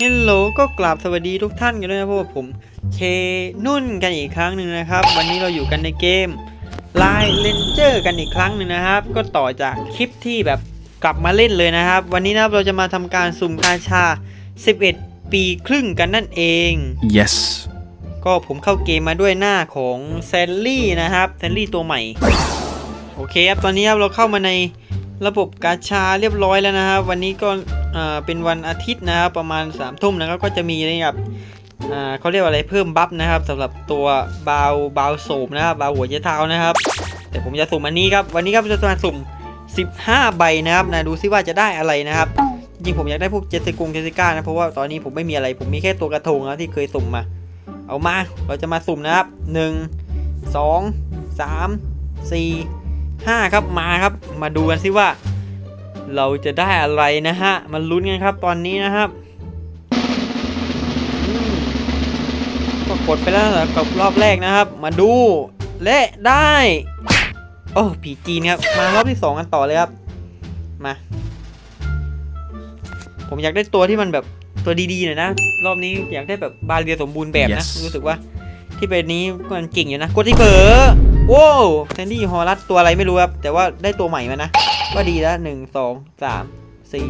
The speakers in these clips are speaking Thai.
เฮลโหลก็กราบสวัสดีทุกท่านกันด้วยนะเพราะว่าผมเคนุ่นกันอีกครั้งหนึ่งนะครับ วันนี้เราอยู่กันในเกม l i น e Ranger กันอีกครั้งหนึ่งนะครับ ก็ต่อจากคลิปที่แบบกลับมาเล่นเลยนะครับ วันนี้นะครับเราจะมาทำการสุ่มกาชา 11 ปีครึ่งกันนั่นเอง Yes. ก็ผมเข้าเกมมาด้วยหน้าของแซลลี่นะครับแซลลี่ตัวใหม่ โอเคครับตอนนี้ครับเราเข้ามาในระบบกาชาเรียบร้อยแล้วนะครับ วันนี้ก็อ่า เป็นวันอาทิตย์นะครับประมาณ3ามทุ่มนะครับก็จะมีนะครับอ่าเขาเรียกว่าอะไรเพิ่มบัฟนะครับสำหรับตัวบาวบาวโสมนะครับบาวหัวเจเท้านะครับ แต่ผมจะสุ่มอันนี้ครับวันนี้ครับจะมาสุ่ม 15 ใบนะครับนะดูซิว่าจะได้อะไรนะครับ จริงผมอยากได้พวกเจสซิกุงเจสซิก้านะเพราะว่าตอนนี้ผมไม่มีอะไรผมมีแค่ตัวกระทงนะที่เคยสุ่มมา เอามาเราจะมาสุ่มนะครับ 1 2 3 4 5 ครับมาครับ มาดูกันสิว่า เราจะได้อะไรนะฮะ มันลุ้นกันครับตอนนี้นะครับอืมก็กดไปแล้วนะกับรอบแรกนะครับ มาดู และได้ โอ้ผีจีนครับ มารอบที่สองกันต่อเลยครับ มา ผมอยากได้ตัวที่มันแบบตัวดีๆหน่อยนะ รอบนี้อยากได้แบบบาเรียสมบูรณ์แบบนะ Yes รู้สึกว่าที่เป็นนี้มันเก่งอยู่นะ กดที่เผลอโว้วแซนดี้ฮอลลัสตัวอะไรไม่รู้ครับ แต่ว่าได้ตัวใหม่มานะ ก็ดีแล้วหนึ่งสองสามสี่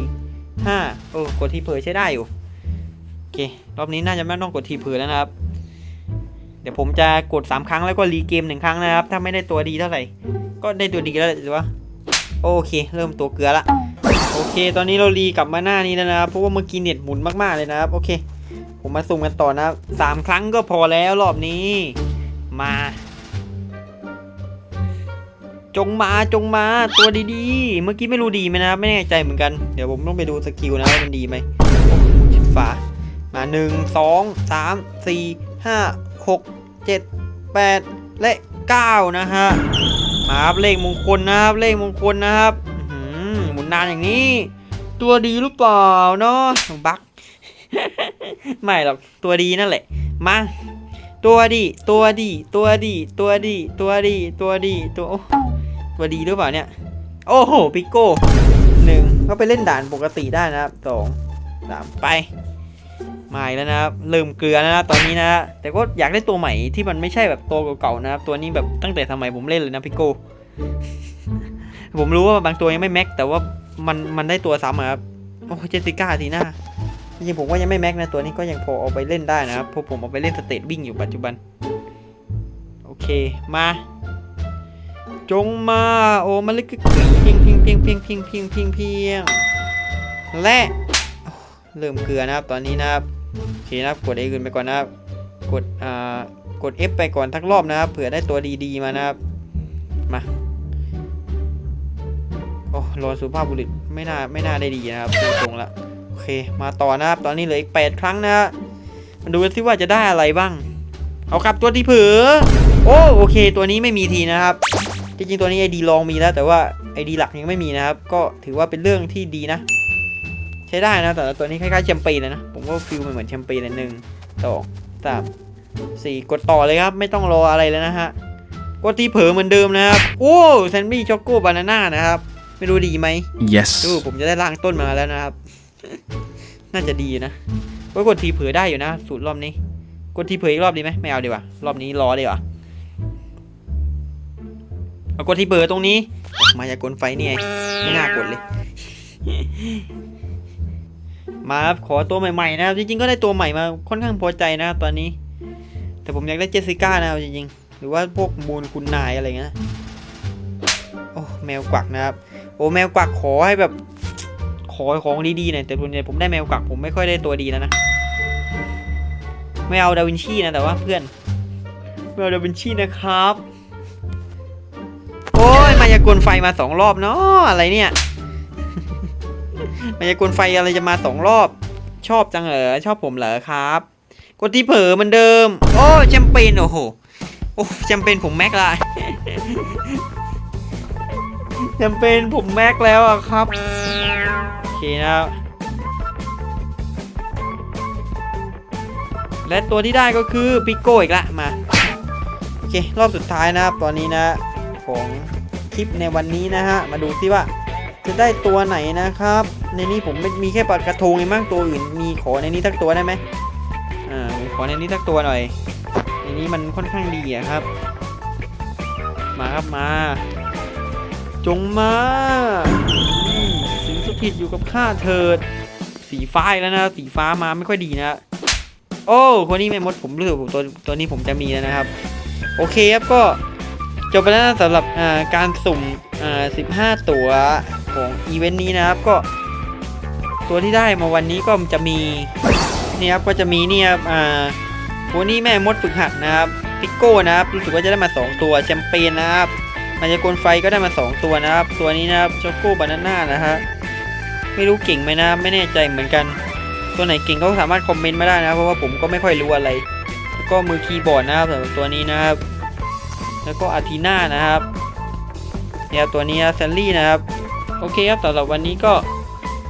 ห้าโอ้กดทีเผลอใช้ได้อยู่โอเครอบนี้น่าจะไม่ต้องกดทีเผลอแล้วนะครับ เดี๋ยวผมจะกดสามครั้งแล้วก็รีเกมหนึ่งครั้งนะครับ ถ้าไม่ได้ตัวดีเท่าไหร่ ก็ได้ตัวดีแล้วหรือว่าโอเค เริ่มตัวเกลือละโอเค ตอนนี้เรารีกลับมาหน้านี้แล้วนะครับเพราะว่าเมื่อกี้เน็ตหมุนมากๆเลยนะครับ โอเค ผมมาสุ่มกันต่อนะสามครั้งก็พอแล้วรอบนี้มา จงมาจงมาตัวดีๆ เมื่อกี้ไม่รู้ดีไหมนะไม่แน่ใจเหมือนกัน เดี๋ยวผมต้องไปดูสกิลนะว่ามันดีไหมชิบฝามาหนึ่งสองสามสี่ห้าหกเจ็ดแปดและเก้านะฮะมาครับเลขมงคลนะครับเลขมงคลนะครับหืมุนนานอย่างนี้ ตัวดีหรือเปล่าเนาะบักไม่หรอกตัวดีนั่นแหละ มาตัวดี ตัวดี ตัวดี ตัวดี ตัวดี ตัวดี ตัวโอ้ตัว วดีหรือเปล่าเนี่ย โอ้โหปิโก้หนึ่งก็ไปเล่นด่านปกติได้นะครับสองสามไปมาอีกแล้วนะครับเริ่มเกลือนะตอนนี้นะแต่ก็อยากได้ตัวใหม่ที่มันไม่ใช่แบบตัวเก่าๆนะครับตัวนี้แบบตั้งแต่สมัยผมเล่นเลยนะปิโก้ผมรู้ว่าบางตัวยังไม่แม็กแต่ว่ามันมันได้ตัวซ้ำครับโอ้เจสสิก้าทีหน้าจริงๆผมว่ายังไม่แม็กนะตัวนี้ก็ยังพอเอาไปเล่นได้นะครับเพราะผมเอาไปเล่นสเตทวิ่งอยู่ปัจจุบัน โอเคมา จงมาโอ้มันลึกกึกกึ๋ยเพียงเพียงเพียงเพียงเพียงเพียงเพียงเพียงและเริ่มเกลือนะครับตอนนี้นะครับโอเคนะครับกดไอ้อื่นไปก่อนนะครับกดอ่ากด F ไปก่อนทักรอบนะครับเผื่อได้ตัวดีๆมานะครับมาโอ้รอสุภาพบุรุษไม่น่าไม่น่าได้ดีนะครับตรงละโอเคมาต่อนะครับตอนนี้เหลืออีก 8 ครั้งนะฮะมาดูกันสิว่าจะได้อะไรบ้าง เอาครับตัวที่เผือโอ้โอเค ตัวนี้ไม่มีทีนะครับ จริงๆตัวนี้ไอดีลองมีแล้วแต่ว่าไอดีหลักยังไม่มีนะครับ ก็ถือว่าเป็นเรื่องที่ดีนะ ใช้ได้นะ แต่ละตัวนี้คล้ายๆแชมเปญเลยนะ ผมก็ฟิลมันเหมือนแชมเปญเลยหนึ่งสองสามสี่กดต่อเลยครับ ไม่ต้องรออะไรเลยนะฮะกดที่เผลอเหมือนเดิมนะครับ โอ้แซนดี้ช็อกโกบานาน่านะครับไม่รู้ดีไหม Yes. ดูผมจะได้ล่างต้นมาแล้วนะครับ น่าจะดีอยู่นะว่ากดทีเผลอได้อยู่นะ สูตรรอบนี้ กดทีเผลออีกรอบดีไหมไม่เอาดีกว่า รอบนี้รอดีกว่า เอากดที่เผลอตรงนี้ มายากลไฟเนี่ยไม่น่ากดเลย มาครับขอตัวใหม่ๆนะครับจริงๆก็ได้ตัวใหม่มาค่อนข้างพอใจนะครับตอนนี้ แต่ผมอยากได้เจสสิก้านะครับจริงๆ หรือว่าพวกมูลคุณนายอะไรเงี้ยโอ้แมวกวักนะครับ โอ้แมวกวักขอให้แบบขอของดีๆหน่อยแต่ส่วนใหญ่ผมได้แมวกวักผมไม่ค่อยได้ตัวดีแล้วนะไม่เอาดาวินชีนะแต่ว่าเพื่อนไม่เอาดาวินชีนะครับายากลไฟมาสองรอบเนาะอะไรเนี่ย มายากลไฟอะไรจะมาสองรอบ ชอบจังเหรอชอบผมเหรอครับ กดที่เผลอเหมือนเดิม โอ้แชมเปญโอ้โหโอ้แชมเปญผมแม็กละแชมเปญผมแม็กแล้วอะครับโอเคนะและตัวที่ได้ก็คือปิโก้อีกละมา โอเค รอบสุดท้ายนะครับ ตอนนี้นะ ของ ลิปในวันนี้นะฮะ มาดูซิว่าจะได้ตัวไหนนะครับ ในนี้ผมไม่มีแค่ปลากระทงเองมั้งตัวอื่นมีขอในนี้สักตัวได้ไหมอ่าผมขอในนี้สักตัวหน่อย ในนี้มันค่อนข้างดีอะครับ มาครับมา จงมาสิงสถิตอยู่กับข้าเถิด สีฟ้าแล้วนะ สีฟ้ามาไม่ค่อยดีนะ โอ้คนนี้ไม่มดผมรู้สึกผมตัวตัวนี้ผมจะมีแล้วนะครับ โอเคครับก็ จบไปแล้วสำหรับการสุ่ม 15 ตัวของอีเวนต์นี้นะครับ ก็ตัวที่ได้มาวันนี้ก็จะมีนี่ครับก็จะมีนี่ครับหัวนี้แม่มดฝึกหัดนะครับพิกโก้นะครับรู้สึกว่าจะได้มา 2 ตัวแชมเปญนะครับมายากลไฟก็ได้มา 2 ตัวนะครับ ตัวนี้นะครับช็อกโกบานาน่านะฮะไม่รู้เก่งไหมนะไม่แน่ใจเหมือนกัน ตัวไหนเก่งก็สามารถคอมเมนต์มาได้นะเพราะว่าผมก็ไม่ค่อยรู้อะไรแล้วก็มือคีย์บอร์ดนะครับสำหรับตัวนี้นะครับ แล้วก็อาทีน่านะครับเนี่ยตัวนี้แซลลี่นะครับ โอเคครับสำหรับวันนี้ก็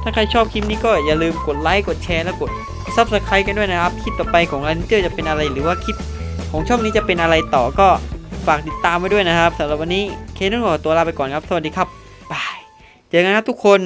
ถ้าใครชอบคลิปนี้ก็อย่าลืมกดไลค์กดแชร์และกด Subscribe กันด้วยนะครับ คลิปต่อไปของรันเจอร์จะเป็นอะไรหรือว่าคลิปของช่องนี้จะเป็นอะไรต่อก็ฝากติดตามไว้ด้วยนะครับสำหรับวันนี้ เคนุ่นขอตัวลาไปก่อนครับ สวัสดีครับบาย เจอกันครับทุกคน